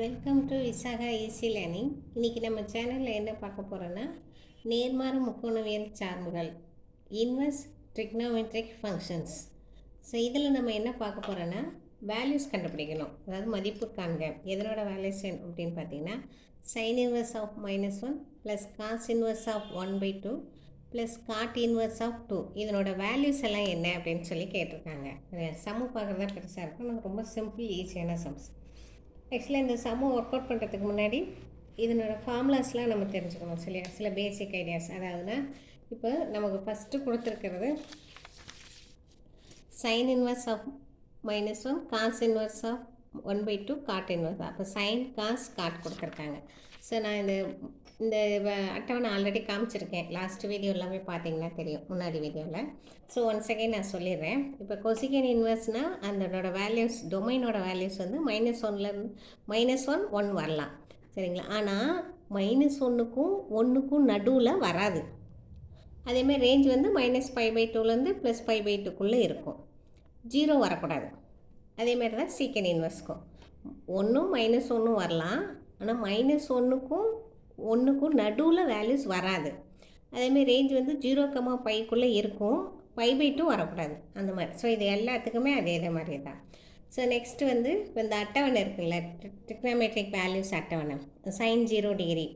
Welcome to Visakha AC learning இன்றைக்கி நம்ம சேனலில் என்ன பார்க்க போகிறோன்னா நேர்மாறு முக்கோணவியல் சார்புகள் இன்வெர்ஸ் ட்ரிக்னோமெட்ரிக் ஃபங்க்ஷன்ஸ் ஸோ இதில் நம்ம என்ன பார்க்க போகிறோன்னா வேல்யூஸ் கண்டுபிடிக்கணும். அதாவது மதிப்பு காண்க. எதனோட வேல்யூஸ் அப்படின்னு பார்த்தீங்கன்னா sine inverse of minus one plus cos inverse of one by two plus cot inverse of two இதனோட வேல்யூஸ் எல்லாம் என்ன அப்படின்னு சொல்லி கேட்டிருக்காங்க. சம்மு பார்க்குறது தான் பெருசாக இருக்கும். எனக்கு ரொம்ப சிம்பிள் ஈஸியான சம்ஸ் ஆக்சுவலாக இந்த சம ஒர்க் அவுட் பண்ணுறதுக்கு முன்னாடி இதனோட ஃபார்முலாஸ்லாம் நம்ம தெரிஞ்சுக்கணும் சரியா? சில பேசிக் ஐடியாஸ் அதாவதுனா இப்போ நமக்கு ஃபஸ்ட்டு கொடுத்துருக்கிறது sine inverse of minus one cos inverse of one by two cot inverse அப்போ சைன் காஸ் காட் கொடுத்துருக்காங்க. ஸோ நான் இந்த இந்த அட்டவணை ஆல்ரெடி காமிச்சிருக்கேன். லாஸ்ட் வீடியோ எல்லாமே பார்த்தீங்கன்னா தெரியும் முன்னாடி வீடியோவில் ஸோ ஒன் செகண்ட் நான் சொல்லிடுறேன். இப்போ கொசிகன் இன்வெர்ஸ்னால் அதனோட வேல்யூஸ் டொமைனோட வேல்யூஸ் வந்து மைனஸ் ஒன்லேருந்து மைனஸ் ஒன் ஒன் வரலாம். சரிங்களா? ஆனால் மைனஸ் ஒன்றுக்கும் ஒன்றுக்கும் நடுவில் வராது. அதேமாதிரி ரேஞ்ச் வந்து மைனஸ் ஃபைவ் பை டூலேருந்து ப்ளஸ் ஃபைவ் பை டூக்குள்ளே இருக்கும். ஜீரோ வரக்கூடாது. அதேமாதிரி தான் சீக்கன் இன்வெர்ஸ்க்கும் ஒன்றும் மைனஸ் ஒன்றும் வரலாம். ஆனால் மைனஸ் ஒன்றுக்கும் ஒன்றுக்கும் நடுவில் வேல்யூஸ் வராது. அதேமாதிரி ரேஞ்ச் வந்து ஜீரோ கமா பைக்குள்ளே இருக்கும். பை பை டூ வரக்கூடாது. அந்த மாதிரி. ஸோ இது எல்லாத்துக்குமே அதே இதே மாதிரி தான். ஸோ நெக்ஸ்ட்டு வந்து இப்போ இந்த அட்டவணை இருக்குல்ல ட்ரிக்னாமெட்ரிக் வேல்யூஸ் அட்டவணை. சைன் ஜீரோ டிகிரி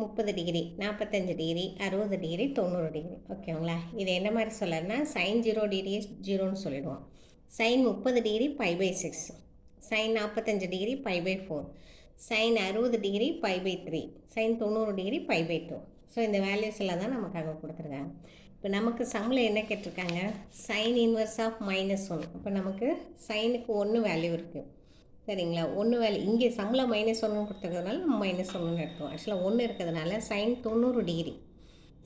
முப்பது டிகிரி நாற்பத்தஞ்சு டிகிரி அறுபது டிகிரி தொண்ணூறு டிகிரி ஓகேங்களா இது என்ன மாதிரி சொல்லணும்னா சைன் ஜீரோ டிகிரி ஜீரோன்னு சொல்லிடுவோம். சைன் முப்பது degree pi by six sine நாற்பத்தஞ்சு degree pi by four sine அறுபது degree pi by three sine தொண்ணூறு degree pi by two so இந்த வேல்யூஸ் எல்லாம் தான் நமக்காக கொடுத்துருக்காங்க. இப்போ நமக்கு சம்மில் என்ன கேட்டிருக்காங்க? Sine inverse of minus one இப்போ நமக்கு சைனுக்கு ஒன்று வேல்யூ இருக்குது சரிங்களா? ஒன்று வேல்யூ இங்கே சம்மில் மைனஸ் ஒன்று கொடுத்துருக்கிறதுனால நம்ம மைனஸ் ஒன்றுன்னு எடுத்தோம் ஆக்சுவலாக ஒன்று இருக்கிறதுனால சைன் தொண்ணூறு டிகிரி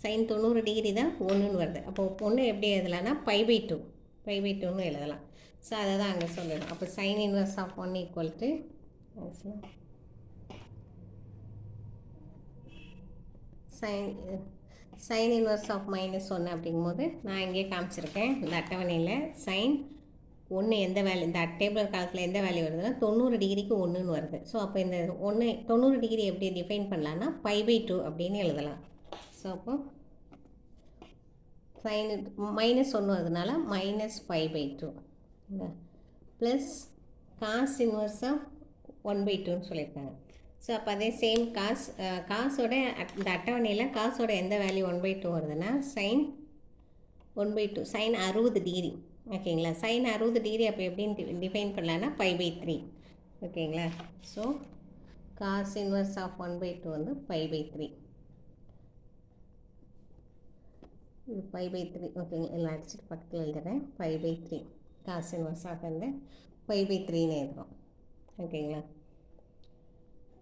சைன் தொண்ணூறு டிகிரி தான் ஒன்றுன்னு வருது. அப்போ ஒன்று எப்படி எழுதலாம்னா pi by two pi by டூன்னு எழுதலாம். ஸோ அதை தான் அங்கே சொல்லிடும் அப்போ sine inverse of one equal to sine sine inverse of minus ஒன்று அப்படிங்கும்போது நான் இங்கே காமிச்சிருக்கேன். இந்த அட்டவணையில் சைன் ஒன்று எந்த வேல்யூ இந்த டேபிள் காலத்தில் எந்த வேல்யூ வருதுன்னா தொண்ணூறு டிகிரிக்கு ஒன்றுன்னு வருது. ஸோ அப்போ இந்த ஒன்று தொண்ணூறு டிகிரி எப்படி டிஃபைன் பண்ணலான்னா பை பை டூ அப்படின்னு எழுதலாம். ஸோ அப்போ சைன் மைனஸ் ஒன்று வருதுனால minus five by two plus cos inverse of one by டூன்னு சொல்லியிருக்காங்க. ஸோ அப்போ அதே சேம் காஸ் காசோட அட்- இந்த அட்டவணையில் காசோட எந்த வேல்யூ ஒன் பை டூ வருதுன்னா sine one by two sine அறுபது டிகிரி ஓகேங்களா சைன் அறுபது டிகிரி அப்போ எப்படின்னு டிஃபைன் பண்ணலான்னா ஃபைவ் பை த்ரீ ஓகேங்களா so cos inverse of one by two வந்து ஃபைவ் பை த்ரீ இது ஃபைவ் பை த்ரீ ஓகேங்களா எல்லாம் அடிச்சுட்டு பக்கத்தில் எழுதுறேன். Five by three cos inverse of வந்து ஃபைவ் பை த்ரீன்னு எழுதுறோம். ஓகேங்களா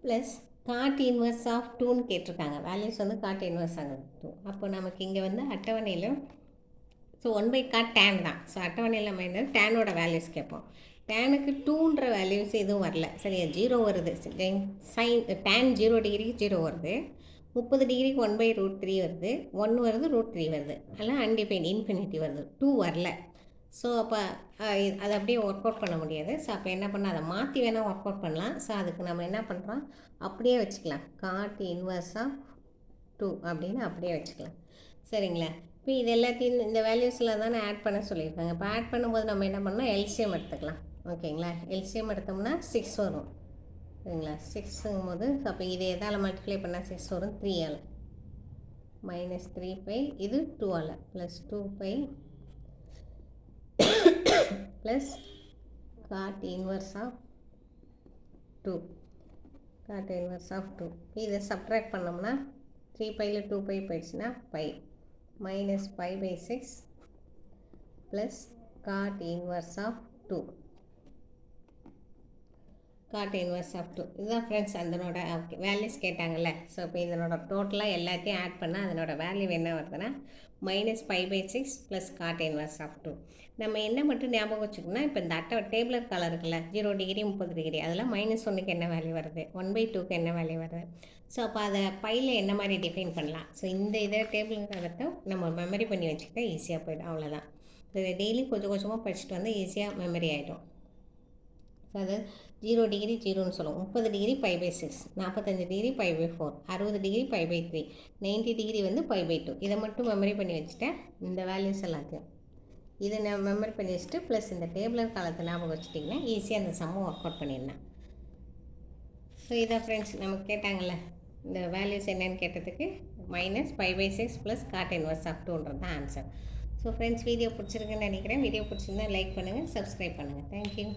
ப்ளஸ் காட் இன்வர்ஸ் ஆஃப் டூன்னு கேட்டிருக்காங்க. வேல்யூஸ் வந்து காட் இன்வர்ஸ் ஆகும் டூ அப்போ நமக்கு இங்கே வந்து அட்டவணையில் so one by cot tan தான். ஸோ அட்டவணையில் நம்ம என்ன டேனோட வேல்யூஸ் கேட்போம். டேனுக்கு டூன்ற வேல்யூஸ் எதுவும் வரல. சரியா? ஜீரோ வருது. சைன் டேன் ஜீரோ டிகிரிக்கு ஜீரோ வருது. முப்பது டிகிரிக்கு ஒன் பை ரூட் த்ரீ வருது. ஒன் வருது ரூட் த்ரீ வருது. அதெல்லாம் அன்டிஃபைன் இன்ஃபினிட்டி வருது. டூ வரல. ஸோ அப்போ அதை அப்படியே ஒர்க் அவுட் பண்ண முடியாது. ஸோ அப்போ என்ன பண்ண அதை மாற்றி வேணால் ஒர்க் அவுட் பண்ணலாம். ஸோ அதுக்கு நம்ம என்ன பண்ணுறோம் அப்படியே வச்சுக்கலாம். காட் இன்வர்ஸாக டூ அப்படின்னு அப்படியே வச்சுக்கலாம். சரிங்களா? இப்போ இது எல்லாத்தையும் இந்த வேல்யூஸில் தானே ஆட் பண்ண சொல்லியிருக்காங்க. இப்போ ஆட் பண்ணும்போது நம்ம என்ன பண்ணோம் எல்சிஎம் எடுத்துக்கலாம். ஓகேங்களா? எல்சிஎம் எடுத்தோம்னா சிக்ஸ் வரும். சரிங்களா? சிக்ஸுங்கும் போது அப்போ இது எதால் மல்டிப்ளை பண்ணால் சிக்ஸ் வரும்? Three all. Minus three pi இது டூவால் plus two pi plus cot inverse of two cot inverse of two இதை சப்ட்ராக்ட் பண்ணோம்னா த்ரீ பையில் டூ பை போயிடுச்சுன்னா pi minus five by six plus cot inverse of two cot inverse of two. இதுதான் friends அதனோட okay values கேட்டாங்கல்ல. So இப்போ இதனோட டோட்டலாக எல்லாத்தையும் ஆட் பண்ணால் அதனோட வேல்யூ என்ன வருதுன்னா minus five by six plus cot inverse of two நம்ம என்ன மட்டும் ஞாபகம் வச்சுக்கணும்னா இப்போ இந்த அட்டை டேபிளர் கலர் இருக்குல்ல ஜீரோ டிகிரி முப்பது டிகிரி அதெல்லாம் மைனஸ் ஒன்றுக்கு என்ன வேல்யூ வருது? ஒன் பை டூக்கு என்ன வேல்யூ வருது? ஸோ அப்போ அதை பையில் என்ன மாதிரி டிஃபைன் பண்ணலாம்? ஸோ இந்த இதை டேபிள் கலத்தை நம்ம மெமரி பண்ணி வச்சுக்கிட்டா ஈஸியாக போயிடும். அவ்வளோதான் இதை டெய்லி கொஞ்சம் கொஞ்சமாக படிச்சுட்டு வந்து ஈஸியாக மெமரி ஆகிடும் அது ஜீரோ டிகிரி ஜீரோன்னு சொல்லுவோம். முப்பது டிகிரி ஃபைவ் பை சிக்ஸ் நாற்பத்தஞ்சு டிகிரி ஃபைவ் பை ஃபோர் அறுபது degree five by three ninety degree வந்து ஃபைவ் பை டூ இதை மட்டும் மெமரி பண்ணி வச்சுட்டேன். இந்த வேல்யூஸ் எல்லாத்தையும் இதை நான் மெமரி பண்ணி வச்சுட்டு ப்ளஸ் இந்த டேபிளர் காலத்தை ஞாபகம் வச்சுட்டிங்கன்னா ஈஸியாக அந்த சம்மை ஒர்க் அவுட் பண்ணிடலாம். ஸோ இதான் ஃப்ரெண்ட்ஸ் நமக்கு கேட்டாங்கள்ல இந்த வேல்யூஸ் என்னன்னு கேட்டதுக்கு minus five by six plus cot inverse of டூன்றது தான் ஆன்சர் ஸோ ஃப்ரெண்ட்ஸ் வீடியோ பிடிச்சிருக்குன்னு நினைக்கிறேன். வீடியோ பிடிச்சிருந்தா லைக் பண்ணுங்கள் சப்ஸ்கிரைப் பண்ணுங்கள் தேங்க்யூ